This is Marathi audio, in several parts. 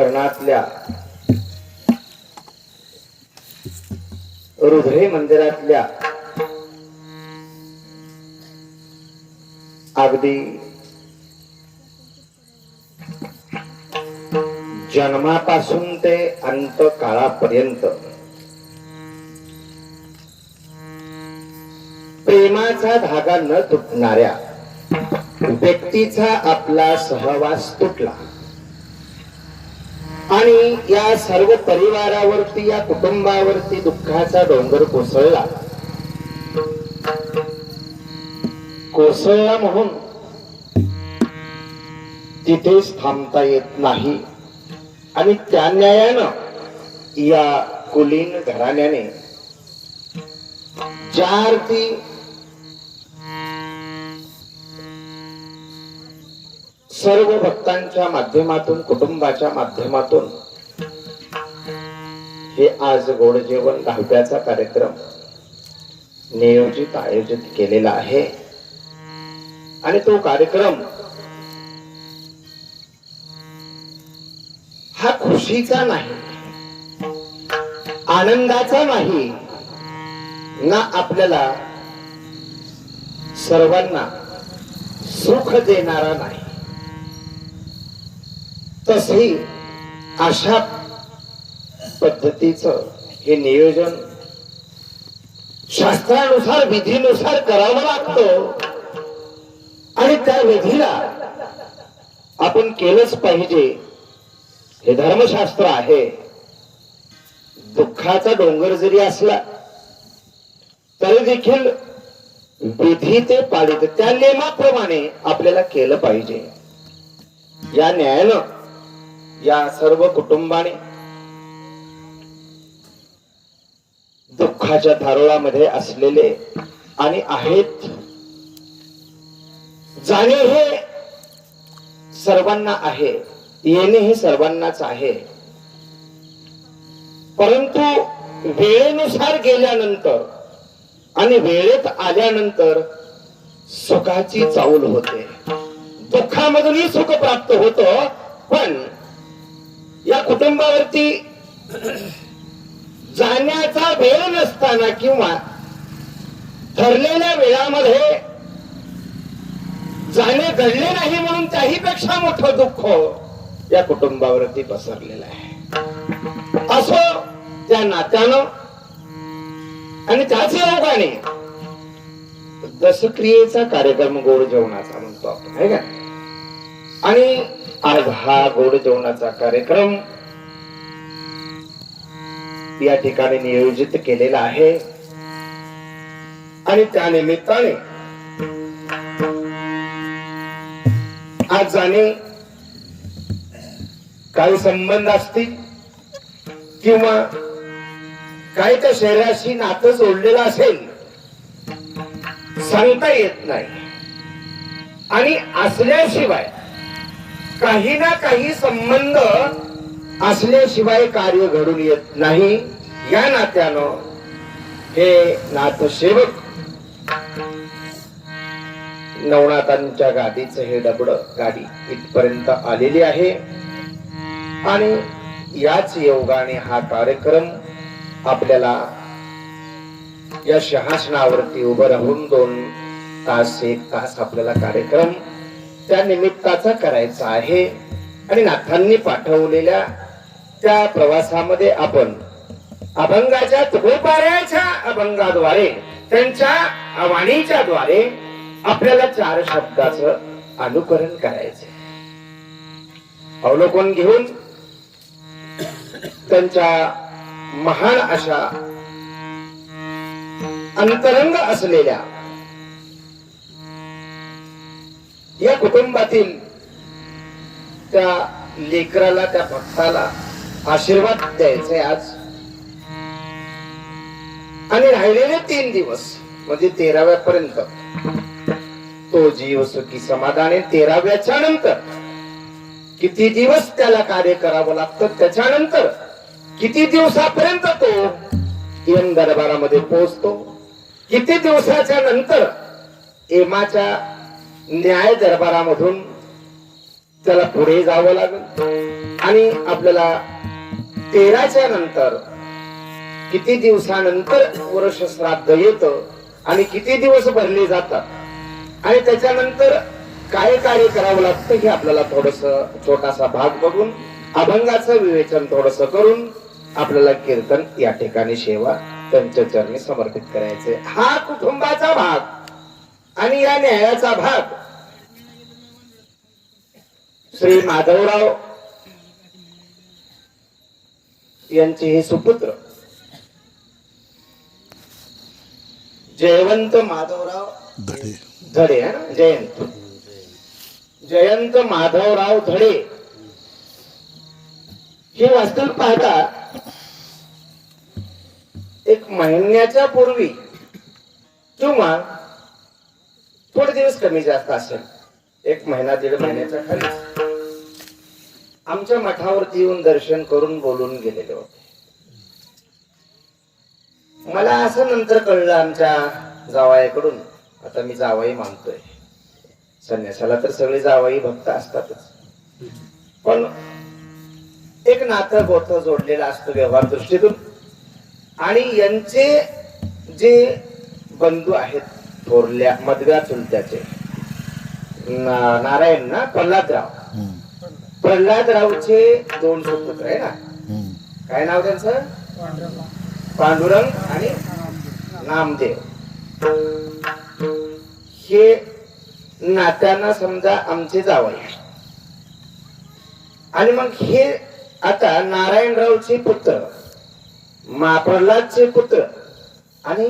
कर्णातल्या रुद्रे मंदिरातल्या अगदी जन्मापासून ते अंत काळापर्यंत प्रेमाचा धागा न तुटणाऱ्या व्यक्तीचा आपला सहवास तुटला. आणि या सर्व परिवारावरती या कुटुंबावरती दुःखाचा डोंगर कोसळला. कोसळला म्हणून तिथेच थांबता येत नाही. आणि त्या न्यायानं या कुलीन घराण्याने चार ती सर्व भक्तांच्या माध्यमातून कुटुंबाच्या माध्यमातून हे आज गोड जेवण दहाव्याचा कार्यक्रम नियोजित आयोजित केलेला आहे. आणि तो कार्यक्रम हा खुशीचा नाही आनंदाचा नाही ना आपल्याला सर्वांना सुख देणारा नाही. तसही अशा पद्धतीचं हे नियोजन शास्त्रानुसार विधीनुसार करावं लागतं. आणि त्या विधीला आपण केलंच पाहिजे. हे धर्मशास्त्र आहे. दुःखाचा डोंगर जरी असला तरी देखील विधी ते पाळित त्या नियमाप्रमाणे आपल्याला केलं पाहिजे. या न्यायानं या सर्व कुटुंबाने दुःखाच्या धारोळामध्ये असलेले आणि आहेत. जाणे हे सर्वांना आहे येणे हे सर्वांनाच आहे. परंतु वेळेनुसार गेल्यानंतर आणि वेळेत आल्यानंतर सुखाची चाऊल होते. दुःखामधूनही सुख प्राप्त होतं पण या कुटुंबावरती जाण्याचा वेळ नसताना किंवा ठरलेल्या वेळामध्ये जाणे घडले नाही म्हणून त्याही पेक्षा मोठं दुःख या कुटुंबावरती पसरलेलं आहे. असो त्या नात्यानं आणि त्याच योगाने दसक्रियेचा कार्यक्रम गोड जेवणाचा म्हणतो आपण आहे का? आणि आज हा गोड जेवणाचा कार्यक्रम या ठिकाणी नियोजित केलेला आहे. आणि त्या निमित्ताने आज जाणे काही संबंध असतील किंवा काही त्या शरीराशी नातं जोडलेलं असेल सांगता येत नाही. आणि असल्याशिवाय काही ना काही संबंध असल्याशिवाय कार्य घडून येत नाही. या नात्यानं हे नातसेवक नवनाथांच्या गादीचं हे डबड गाडी इथपर्यंत आलेली आहे. आणि याच योगाने हा कार्यक्रम आपल्याला या शहासनावरती उभं राहून दोन तास एक तास आपल्याला कार्यक्रम त्या निमित्ताचा करायचा आहे. आणि नाथांनी पाठवलेल्या त्या प्रवासामध्ये आपण अभंगाच्या तुकोपाऱ्याच्या अभंगाद्वारे त्यांच्या वाणीच्या द्वारे आपल्याला चार शब्दाचं अनुकरण करायचं. अवलोकन घेऊन त्यांच्या महान अशा अंतरंग असलेल्या या कुटुंबातील त्या लेकराला त्या भक्ताला आशीर्वाद द्यायचे आज. आणि राहिलेले तीन दिवस म्हणजे तेराव्या पर्यंत तो जीव सुखी समाधाने तेराव्याच्या नंतर किती दिवस त्याला कार्य करावं लागतं त्याच्यानंतर किती दिवसापर्यंत तो यम दरबारामध्ये पोहोचतो किती दिवसाच्या नंतर एमाच्या न्याय दरबारामधून त्याला पुढे जावं लागेल. आणि आपल्याला तेराच्या नंतर किती दिवसानंतर वर्ष श्राद्ध येत आणि किती दिवस भरले जातात आणि त्याच्यानंतर काय कार्य करावं लागतं हे आपल्याला थोडस छोटासा भाग बघून अभंगाचं विवेचन थोडस करून आपल्याला कीर्तन या ठिकाणी सेवा त्यांच्या चरणी समर्पित करायचे. हा कुटुंबाचा भाग. आणि या न्यायाचा भाग श्री माधवराव यांचे हे सुपुत्र. जयवंत माधवराव धडे. है जयंत. जयंत माधवराव धडे. हे वास्तविक पाहता एक महिन्याच्या पूर्वी किंवा थोडे दिवस कमी जास्त असेल. एक महिना दीड महिन्याच्या खाली. आमच्या मठावरती येऊन दर्शन करून बोलून गेलेले होते. मला असं नंतर कळलं आमच्या जावायाकडून. आता मी जावाई मानतोय. संन्यासाला तर सगळे जावाई भक्त असतातच. पण एक नातं गोत जोडलेलं असतं व्यवहार दृष्टीतून. आणि यांचे जे बंधू आहेत थोरल्या मधव्या चुलत्याचे. नारायण ना प्रल्हादराव. प्रल्हादरावचे दोन सुपुत्र आहे ना. काय नाव त्यांचं? पांडुरंग आणि नामदेव. हे नात्यांना समजा आमचे जावई. आणि मग हे आता नारायणरावचे पुत्र मा प्रल्हादचे पुत्र आणि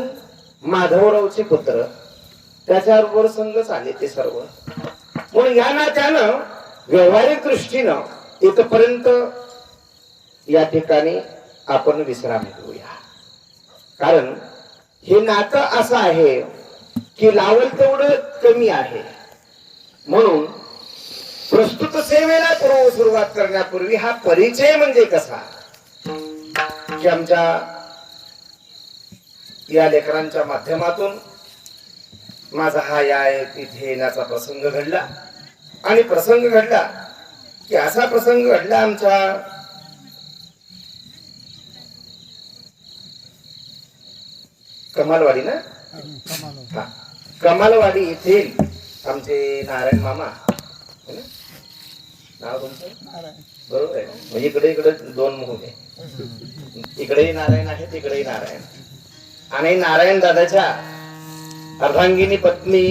माधवरावचे पुत्र त्याच्याबरोबर संघच आले ते सर्व. म्हणून या नात्यानं व्यवहारिक दृष्टीनं इथपर्यंत या ठिकाणी आपण विश्राम घेऊया. कारण हे नातं असं आहे की लावल तेवढं कमी आहे. म्हणून प्रस्तुत सेवेला पूर्व सुरुवात करण्यापूर्वी हा परिचय म्हणजे कसा? की आमच्या या लेकरांच्या माध्यमातून माझा हा या इथे येण्याचा प्रसंग घडला. आणि प्रसंग घडला की असा प्रसंग घडला आमच्या कमालवाडी ना? हा. कमालवाडी येथील आमचे नारायण मामा. नाव तुमचं? बरोबर आहे. म्हणजे इकडे इकडे दोन मुहून आहे. इकडेही नारायण आहे तिकडेही नारायण. आणि नारायण दादाच्या अर्धांगिनी पत्नी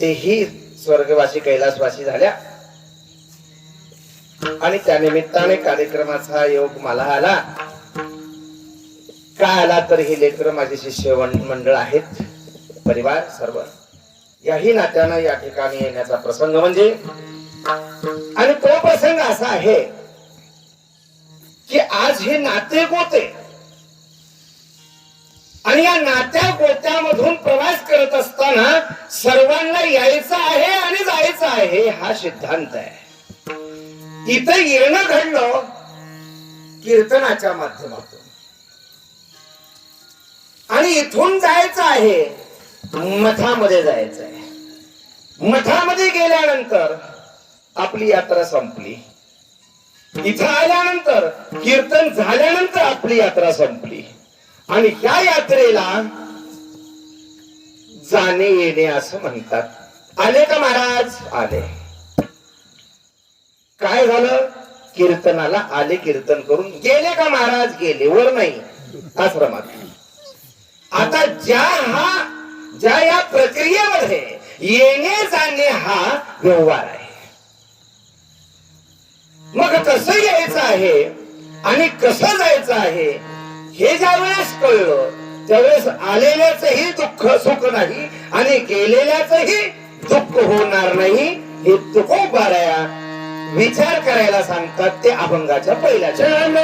तेही स्वर्गवासी कैलासवासी झाल्या. आणि त्या निमित्ताने कार्यक्रमाचा योग मला आला. का आला तर हे लेकर माझे शिष्य मंडळ आहेत परिवार सर्व. याही नात्यानं या ठिकाणी येण्याचा प्रसंग म्हणजे आणि तो प्रसंग असा आहे की आज हे नाते गोते आणि या नात्या गोत्यामधून प्रवास करत असताना सर्वांना यायचं आहे आणि जायचं आहे हा सिद्धांत आहे. इथं येणं घडलं कीर्तनाच्या माध्यमातून. आणि इथून जायचं आहे मठामध्ये जायचं आहे. मठामध्ये गेल्यानंतर आपली यात्रा संपली. इथं आल्यानंतर कीर्तन झाल्यानंतर आपली यात्रा संपली. आणि ह्या यात्रेला जाणे येणे असं म्हणतात. आले का महाराज? आले. काय झालं? कीर्तनाला आले कीर्तन करून गेले का महाराज? गेले. वर नाही. आश्रमात आता ज्या हा ज्या या प्रक्रियेमध्ये येणे जाणे हा व्यवहार आहे. मग कसं यायचं आहे? आणि कसं जायचं आहे? हे ज्या वेळेस कळलं त्यावेळेस आलेल्याचही दुःख सुख नाही आणि गेलेल्याचही दुःख होणार नाही हे तुकोबाराया विचार करायला सांगतात ते अभंगाच्या पहिल्या चरण